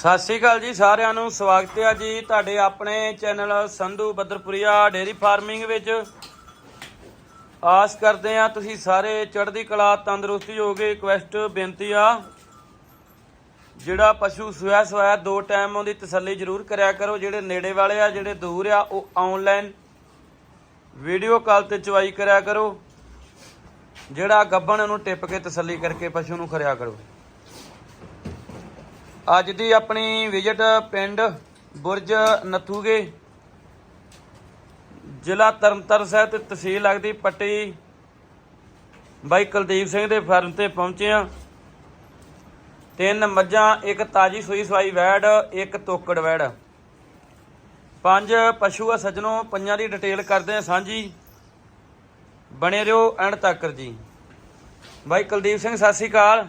ਸਤਿ ਸ਼੍ਰੀ ਅਕਾਲ ਜੀ ਸਾਰਿਆਂ ਨੂੰ, ਸਵਾਗਤ ਹੈ ਜੀ ਤੁਹਾਡੇ ਆਪਣੇ channel Sandhu Badarpuria dairy farming ਵਿੱਚ। ਆਸ ਕਰਦੇ ਆ ਤੁਸੀਂ ਸਾਰੇ ਚੜ੍ਹਦੀ ਕਲਾ, ਤੰਦਰੁਸਤੀ ਹੋਗੇ ਰਿਕਵੈਸਟ ਬੇਨਤੀ ਆ। ਜਿਹੜਾ ਪਸ਼ੂ ਸੋਇਆ ਸੋਇਆ ਦੋ ਟਾਈਮ ਉਹਦੀ ਤਸੱਲੀ ਜ਼ਰੂਰ ਕਰਿਆ ਕਰੋ, ਜਿਹੜੇ ਨੇੜੇ ਵਾਲੇ ਆ, ਜਿਹੜੇ ਦੂਰ ਆ, ਉਹ ਆਨਲਾਈਨ ਵੀਡੀਓ ਕਾਲ ਤੇ ਚਵਾਈ ਕਰਿਆ ਕਰੋ। ਜਿਹੜਾ ਗੱਬਣ ਉਹਨੂੰ ਟਿੱਪ ਕੇ ਤਸੱਲੀ ਕਰਕੇ ਪਸ਼ੂ ਨੂੰ ਖਰਿਆ ਕਰੋ। ਅੱਜ ਦੀ ਆਪਣੀ ਵਿਜ਼ਿਟ ਪਿੰਡ ਬੁਰਜ ਨਥੂਗੇ। ਜ਼ਿਲ੍ਹਾ ਤਰਨਤਾਰਨ ਸਾਹਿਬ ਤੇ ਤਹਿਸੀਲ ਲੱਗਦੀ ਪੱਟੀ ਬਾਈ ਕੁਲਦੀਪ ਸਿੰਘ ਦੇ ਫਾਰਮ ਤੇ ਪਹੁੰਚੇ ਆ ਤਿੰਨ ਮੱਝਾਂ, ਇੱਕ ਤਾਜੀ ਸੂਈ ਸਵਾਈ ਵੈੜ, ਇੱਕ ਤੋਕੜ ਵੈੜ। ਪੰਜ ਪਸ਼ੂ ਆ ਸੱਜਣੋ, ਪੰਜਾਂ ਦੀ ਡਿਟੇਲ ਕਰਦੇ ਆ ਸਾਂਝੀ। ਬਣੇ ਰਹੋ ਐਂਡ ਤੱਕਰ ਜੀ। ਬਾਈ ਕੁਲਦੀਪ ਸਿੰਘ ਸਤਿ ਸ਼੍ਰੀ ਅਕਾਲ।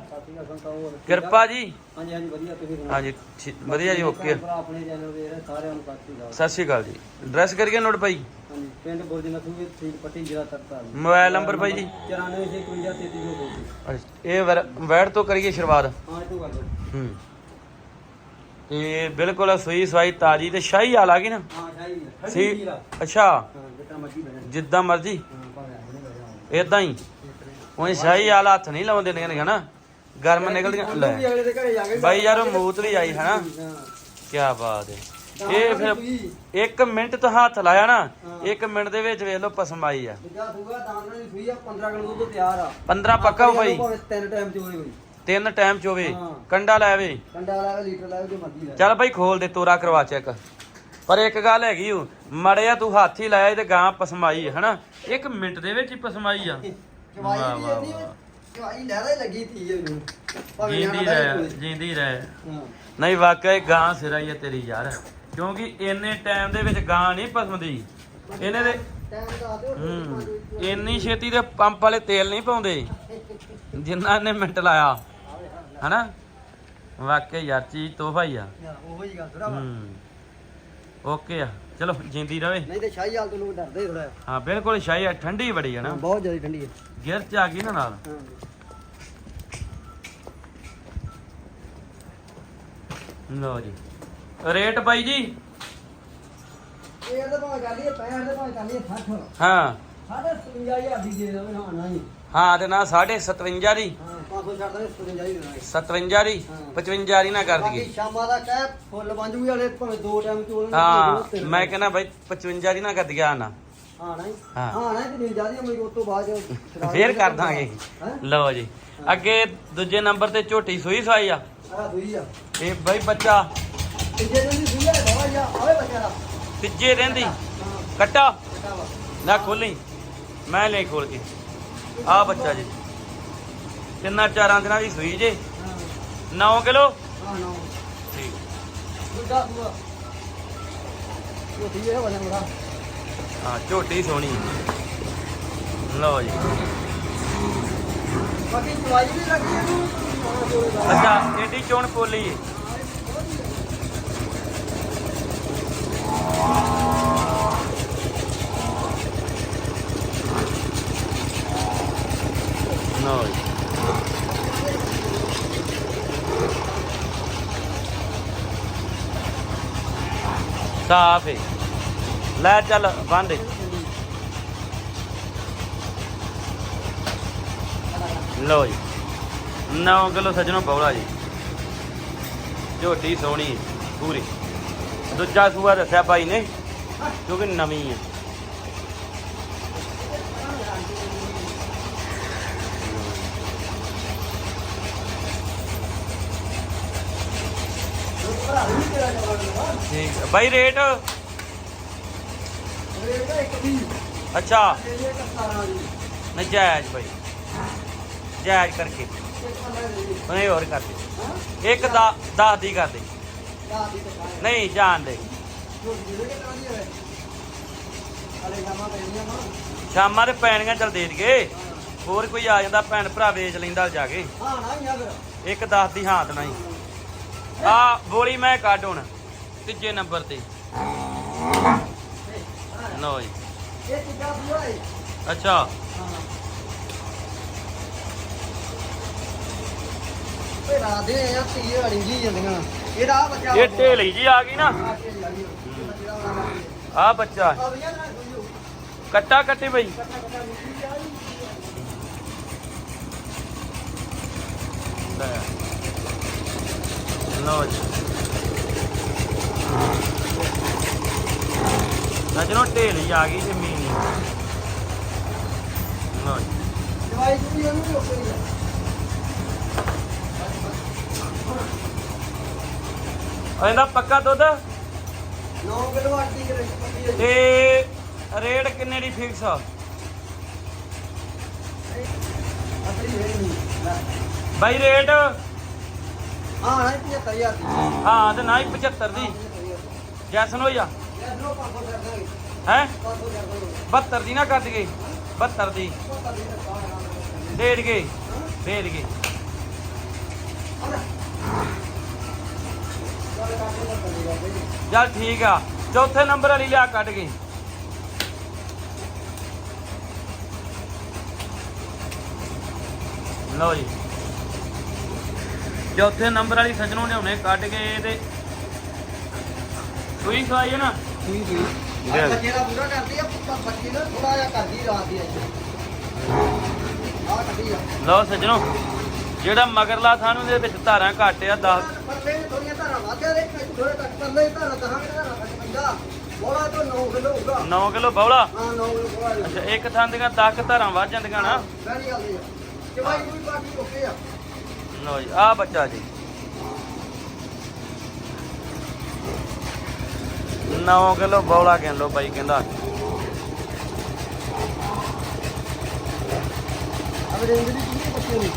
ਕਿਰਪਾ ਜੀ। ਹਾਂਜੀ ਹਾਂਜੀ ਵਧੀਆ ਤੁਸੀਂ ਸੁਣਾਓ? ਹਾਂਜੀ ਠੀ- ਵਧੀਆ ਜੀ ਓਕੇ। ਭਰਾ ਆਪਣੇ ਚੈਨਲ ਦੇ ਰਹੇ ਸਾਰਿਆਂ ਨੂੰ ਸਤਿ ਸ਼੍ਰੀ ਅਕਾਲ। ਜੀ। ਐਡਰੈਸ ਕਰੀਏ ਨੋਟ ਭਾਈ ਹਾਂਜੀ ਪਿੰਡ ਬੁਰਜ ਨਥੂਗੇ ਠੀਕ ਪੱਟੀ ਜ਼ਿਲ੍ਹਾ ਤਰਨਤਾਰਨ ਮੋਬਾਈਲ ਨੰਬਰ ਭਾਈ ਜੀ। 94515332 ਅੱਛਾ, ਇਹ ਵੈੜ ਤੋਂ ਕਰੀਏ ਸ਼ੁਰੂਆਤ। ਹਾਂ ਇਹ ਤੋਂ ਹੂੰ। ਬਿਲਕੁਲ ਸੂਈ ਸਵਾਈ ਤਾਜੀ ਤੇ ਸ਼ਾਹੀ ਹਾਲ ਆ ਗਈ ਨਾ? ਹਾਂ ਸ਼ਾਹੀ ਅੱਛਾ। ਜਿੱਦਾਂ ਮਰਜ਼ੀ ਇਦਾਂ ਹੀ। ਉਹ ਸ਼ਾਹੀ ਹਾਲ ਹੱਥ ਨਹੀਂ ਲਾਉਂਦੇ ਨੇ ਹਨਾ। ਗਰਮ ਨਿਕਲਦੀਆਂ ਵੀ ਲੈ। ਅਗਲੇ ਦੇ ਘਰੇ ਜਾ ਕੇ ਬਾਈ ਯਾਰ ਉਹ ਮੂਤ ਵੀ ਆਈ ਹਨਾ। ਕੀ ਬਾਤ ਹੈ ਇਹ ਫਿਰ ਤੁਸੀਂ ਇੱਕ ਮਿੰਟ ਤੋਂ ਹੱਥ ਲਾਇਆ ਨਾ ਹਾਂ। ਇੱਕ ਮਿੰਟ ਦੇ ਵਿੱਚ ਵੇਖ ਲਓ ਪਸਮ ਆਈ ਆ। ਦੂਜਾ ਸੂਗਾ ਦਾਣਾ ਦੀ ਸੂਈ ਆ 15 ਕਿਲੋ ਦੁੱਧ ਤਿਆਰ ਆ। 15 ਪੱਕਾ ਹੋ ਭਾਵੇਂ ਤਿੰਨ ਟਾਈਮ ਚ ਹੋਏ। ਹੋਈ ਤਿੰਨ ਟਾਈਮ ਚ ਹੋਵੇ ਹਾਂ। ਕੰਡਾ ਲੀਟਰ ਜੋ ਮਰਜ਼ੀ ਲਾਵੇ ਚੱਲ ਭਾਈ ਖੋਲ ਦੇ ਤੋਰਾ ਕਰਵਾ ਚੈੱਕ। ਪਰ ਇੱਕ ਗੱਲ ਹੈਗੀ ਓ ਮੜਿਆ ਤੂੰ ਹੱਥ ਹੀ ਲਾਇਆ ਤੇ ਗਾਂ ਪਸਮਾਈ ਹੈ, ਹਨਾ। ਇੱਕ ਮਿੰਟ ਦੇ ਵਿੱਚ ਹੀ ਪਸਮਾਈ ਆ। ਚਵਾਈ ਵਾਹ, ਵੀ ਵਾਹ, ਇੰਨੀ ਵਾਹ। ਚਵਾਈ ਲੈਦਾ ਹੀ ਲੱਗੀ ਤੀ ਇਹਨੂੰ ਭਾਵੇਂ ਜਿੰਦੀ ਨਿਆਣਾ ਬਹਿ ਰਹਿ ਜਾਵੇ। ਜਿੰਦੀ ਰਹਿ। ਹਾਂ। ਨਹੀਂ ਵਾਕਿਆ ਇਹ ਗਾਂ ਸਿਰਾ ਹੀ ਆ ਤੇਰੀ ਯਾਰ। ਕਿਉਂਕਿ ਇੰਨੇ ਟਾਈਮ ਦੇ ਵਿੱਚ ਗਾਂ ਨਹੀਂ ਪਸਮਦੀ ਇਹਨੇ ਦੇ ਟਾਈਮ ਦਾ ਦਿਓ ਹੂੰ। ਇੰਨੀ ਛੇਤੀ ਦੇ ਪੰਪ ਵਾਲੇ ਤੇਲ ਨਹੀਂ ਪਾਉਂਦੇ। ਜਿੰਨਾ ਇਹਨੇ ਮਿੰਟ ਲਾਇਆ। ਹਨਾ? ਵਾਕਿਆ ਯਾਰ ਚੀਜ਼ ਤੋਹਫਾ ਹੀ ਆ। ਉਹੋ ਹੀ ਗੱਲ ਥੋੜਾ ਹੂੰ। ਓਕੇ ਆ। ਚਲੋ ਜਿੰਦੀ ਰਵੇ। ਨਹੀਂ ਤੇ ਸ਼ਾਹੀ ਹਾਲ ਤੋਂ ਲੋਕ ਡਰਦੇ ਥੋੜਾ ਹਾਂ ਬਿਲਕੁਲ ਸ਼ਾਹੀ ਆ ਠੰਡੀ ਬੜੀ ਹੈ ਨਾ। ਬਹੁਤ ਜ਼ਿਆਦਾ ਠੰਡੀ ਹੈ ਗਿਰ ਚ ਆ ਗਈ ਨਾ ਨਾਲ। ਹਾਂ। ਲਓ ਜੀ। ਰੇਟ ਬਾਈ ਜੀ? ਇਹ ਤਾਂ ਭਾਵੇਂ ਗੱਲ ਹੀ 65 ਤੇ ਭਾਵੇਂ ਗੱਲ ਹੀ 60 ਹਾਂ। ਸਾਡੇ 57000 ਦੀ ਦੇ ਦੇਵੇ ਹਾਂ ਨਾ ਹੀ ਹਾਂ ਤੇ ਨਾ 57 ਦੀ। 500 ਛੱਡ ਦੇ 57 ਹੀ ਦੇਣਾ। 57 ਦੀ ਹਾਂ। 55 ਦੀ ਨਾ ਕਰ ਬਾਕੀ ਦਈਏ ਸ਼ਾਮਾਂ ਦਾ ਕਹਿ ਫੁੱਲ ਬੰਜੂ ਵਾਲੇ ਭਾਵੇਂ ਦੋ ਟਾਈਮ ਚੋਲ ਹਾਂ ਮੈਂ ਕਹਿੰਦਾ ਬਾਈ 55 ਦੀ ਨਾ ਕਰ ਦਿਆ ਨਾ। ਹਾਂ ਨਾ ਹਾਂ। ਹਾਂ ਨਾ ਤੇ ਜ਼ਿਆਦਾ ਮੈਂ ਉਸ ਤੋਂ ਬਾਅਦ ਸ਼ਰਾਬ ਫੇਰ ਕਰ ਦਾਂਗੇ। ਹੈਂ? ਲਓ ਜੀ। ਅੱਗੇ ਦੂਜੇ ਨੰਬਰ ਤੇ ਝੋਟੀ ਸੂਈ ਸਵਾਈ ਆ। ਆਹ ਦੂਈ ਆ। ਇਹ ਬਾਈ ਬੱਚਾ। ਤੀਜੇ ਦਿਨ ਦੀ ਸੂਈ ਆ ਬਾਵਾ ਜਾ ਆਵੇ ਬੱਚਾ ਦਾ। ਤੀਜੇ ਦਿਨ ਦੀ। ਹਾਂ। ਕੱਟਾ। ਬੇਟਾ ਵਾ। ਨਾ ਖੋਲੀ। ਮੈਂ ਲੈ ਖੋਲ ਕੇ। ਆ ਬੱਚਾ ਜੀ। ਤਿੰਨਾਂ ਚਾਰਾਂ ਦਿਨਾਂ ਦੀ ਸੂਈ ਜੇ। ਹਾਂ 9 ਕਿਲੋ? ਹਾਂ ਨਾ। ਠੀਕ। ਹੈ ਹਾਂ ਝੋਟੀ ਸੋਹਣੀ। ਲਓ ਜੀ। ਬਾਕੀ ਚਵਾਈ ਵੀ ਲੱਗੀ ਹਾਂ। ਅੱਛਾ ਏਡੀ ਚੋਣ ਪੋਲੀ ਏ। ਲਓ ਸਾਫ਼ ਏ। ਲੈ ਚੱਲ ਬੰਦ ਲਓ ਜੀ। 9 ਕਿਲੋ ਸੱਜਣੋ ਬੌਲਾ ਜੀ। ਝੋਟੀ ਸੋਹਣੀ ਹੈ, ਪੂਰੀ। ਦੂਜਾ ਸੂਆ ਦੱਸਿਆ ਭਾਈ ਨੇ ਕਿਉਂਕਿ ਨਵੀਂ ਹੈ ਭਰਾ ਵੀ ਤੇਰਾ ਜਵਾਨ ਠੀਕ ਹੈ। ਬਾਈ ਰੇਟ? ਅੱਛਾ। ਇਹ ਇੱਕ 17 ਦੀ ਨਜਾਇਜ਼ ਬਾਈ। ਜਾਇਜ਼ ਕਰਕੇ। ਨਹੀਂ ਹੋਰ ਕਰ ਦੇ ਇੱਕ ਦਾ 10 ਦੀ ਕਰ ਦੇ। ਨਹੀਂ ਜਾਣ ਦੇ। ਸ਼ਾਮਾਂ ਦੇ ਪੈਣੀਆਂ ਚੱਲ ਦੇ ਦਈਏ। ਹੋਰ ਕੋਈ ਆ ਜਾਂਦਾ ਭੈਣ ਭਰਾ ਵੇਚ ਲੈਂਦਾ ਜਾ ਕੇ। ਇੱਕ 10 ਦੀ ਹਾਂ ਦੇਣਾ ਹੀ। ਆ ਬੋਲੀ ਮੈਂ ਕੱਢ ਹੁਣ ਤੀਜੇ ਨੰਬਰ ਤੇ। ਲਓ ਜੀ। ਇਹ ਅੱਛਾ। ਇਹ ਰਾਦੇ ਆ ਧੀ ਵਾਲੀ ਜੀ ਜਾਂਦੀਆਂ। ਇਹਦਾ ਆਹ ਬੱਚਾ ਇਹ ਢੇਲੀ ਜੀ ਆ ਗਈ ਨਾ। ਆ ਆ। ਬੱਚੇ। ਆ। ਆ ਆ ਕੱਟਾ ਕੱਟੀ ਬਈ ਕੱਟਾ ਕੱਟਾ ਮਿੱਟੀ ਆ ਲੈ। ਲਓ ਜੀ ਸਜਣੋ ਢੇਲੀ ਆ ਗਈ ਜ਼ਮੀਨ ਲਓ ਜੀ ਦਵਾਈ ਜਿਹੜੀ ਉਹਨੂੰ ਵੀ ਉੱਪਰ ਹੀ ਆ ਆ ਇਹਦਾ ਪੱਕਾ ਦੁੱਧ 9 ਕਿਲੋ ਆਟੀ ਕੇ ਰਸਪਤੀ ਹੈ ਤੇ ਰੇਟ ਕਿੰਨੇ ਦੀ ਫਿਕਸ ਆ ਹੈ ਲੈ। ਬਾਈ ਰੇਟ ਹਾਂ ਹਾਂ 75000 ਦੀ। ਹਾਂ, ਤੇ ਨਾ ਹੀ 75 ਦੀ। ਜੈਸਨ ਹੋਈ ਆ? ਇਹ ਦੋ ਪਾਸੋਂ ਕਰ ਦਾਂਗੇ ਹੈ? ਪਾਸੋਂ ਕਰ ਦਾਂਗੇ 72 ਦੀ ਨਾ ਕੱਟ ਗਏ 72 ਦੀ। ਪਤਾ ਨਹੀਂ ਤਾਂ ਦੇ ਚੱਲ ਠੀਕ ਆ। ਚੌਥੇ ਨੰਬਰ ਵਾਲੀ ਲਿਆ ਕੱਢ ਗਏ ਲਓ ਜੀ। ਚੌਥੇ ਨੰਬਰ ਵਾਲੀ ਸਜਣੋਂ ਨੇ ਹੁਣੇ ਕੱਢ ਕੇ ਤੇ ਸੂਈ ਖਵਾਈ ਹੈ ਨਾ। ਠੀਕ ਠੀਕ ਲੈ। ਆ ਬੱਚੇ ਦਾ ਪੂਰਾ ਕਰਦੀ ਆ ਪਰ ਬੱਚੀ ਨਾ ਥੋੜਾ ਜਿਹਾ ਕਰਦੀ ਰਾਤ ਦੀ ਅੱਜ। ਆ ਕੱਢੀ ਆ। ਲਓ ਸਜਣੋ ਜਿਹੜਾ ਮਗਰਲਾ ਥਾਨੂੰ ਦੇ ਵਿੱਚ ਧਾਰਾਂ ਘੱਟ ਆ 10 ਪਰਲੇ ਥੋੜੀਆਂ ਧਾਰਾਂ ਵਾਧਿਆ ਦੇ ਥੋੜੇ ਘੱਟ ਪਰਲੇ ਧਾਰਾਂ ਦਹਾਂ ਧਾਰਾਂ ਘੱਟ ਪੈਂਦਾ। ਬੋਲਾ ਤੋਂ 9 ਕਿਲੋ ਹੋਊਗਾ। 9 ਕਿਲੋ ਬੌਲਾ ਹਾਂ 9 ਕਿਲੋ ਬੋਲਾ ਅੱਛਾ ਇੱਕ ਥਾਂ ਦੀਆਂ 10 ਧਾਰਾਂ ਵੱਧ ਜਾਂਦੀਆਂ ਨਾ। ਬੈਣੀ ਆਉਂਦੀ ਆ। ਜਵਾਈ ਕੋਈ ਬਾਕੀ ਓਕੇ ਆ। ਲਓ ਜੀ ਆ ਬੱਚਾ ਜੀ। 9 ਕਿਲੋ ਬੌਲਾ ਕਹਿ ਲੋ ਬਾਈ ਕਹਿੰਦਾ। ਅਬ ਰੇਂਜ ਦੀ ਕਿੰਨੀ ਬੱਚੇ ਨੇ?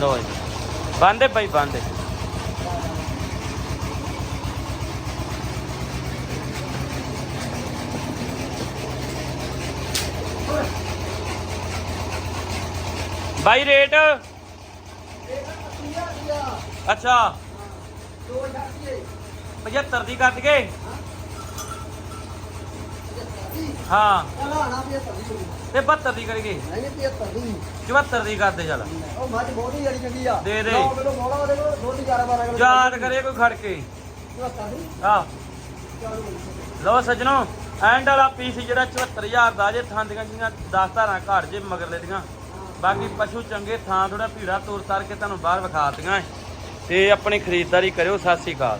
ਨੇ ਬੰਦੇ ਬਾਈ ਬੰਦੇ। ਬਾਈ ਰੇਟ? ਅੱਛਾ। 75 ਦੀ ਕੱਟ ਗਏ ਹਾਂ। ਤੇ 72 ਦੀ ਕਰੀਏ। 74 ਦੀ ਕਰਦੇ ਚੱਲ। ਦੇ ਦੇ। ਦੇ ਯਾਦ ਕਰੇ ਕੋਈ ਖੜ ਕੇ ਆ ਲਓ ਸੱਜਣੋ, ਐਂਡ ਵਾਲਾ ਪੀਸ ਜਿਹੜਾ 74000 ਦਾ ਜੇ ਥਾਂ ਦੀਆਂ ਜੀਆਂ 10 ਧਾਰਾਂ ਘੜ ਜੇ ਮਗਰਲੇ ਦੀਆਂ। ਬਾਕੀ ਪਸ਼ੂ ਚੰਗੇ ਥਾਂ ਥੋੜਾ ਭੀੜਾ ਤੋਰ ਤਾਰ ਕੇ ਤੁਹਾਨੂੰ ਬਾਹਰ ਵਿਖਾ ਦਿੱਤੀਆਂ ਤੇ ਆਪਣੀ ਖਰੀਦਦਾਰੀ ਕਰਿਓ, ਸਤਿ ਸ੍ਰੀ ਅਕਾਲ।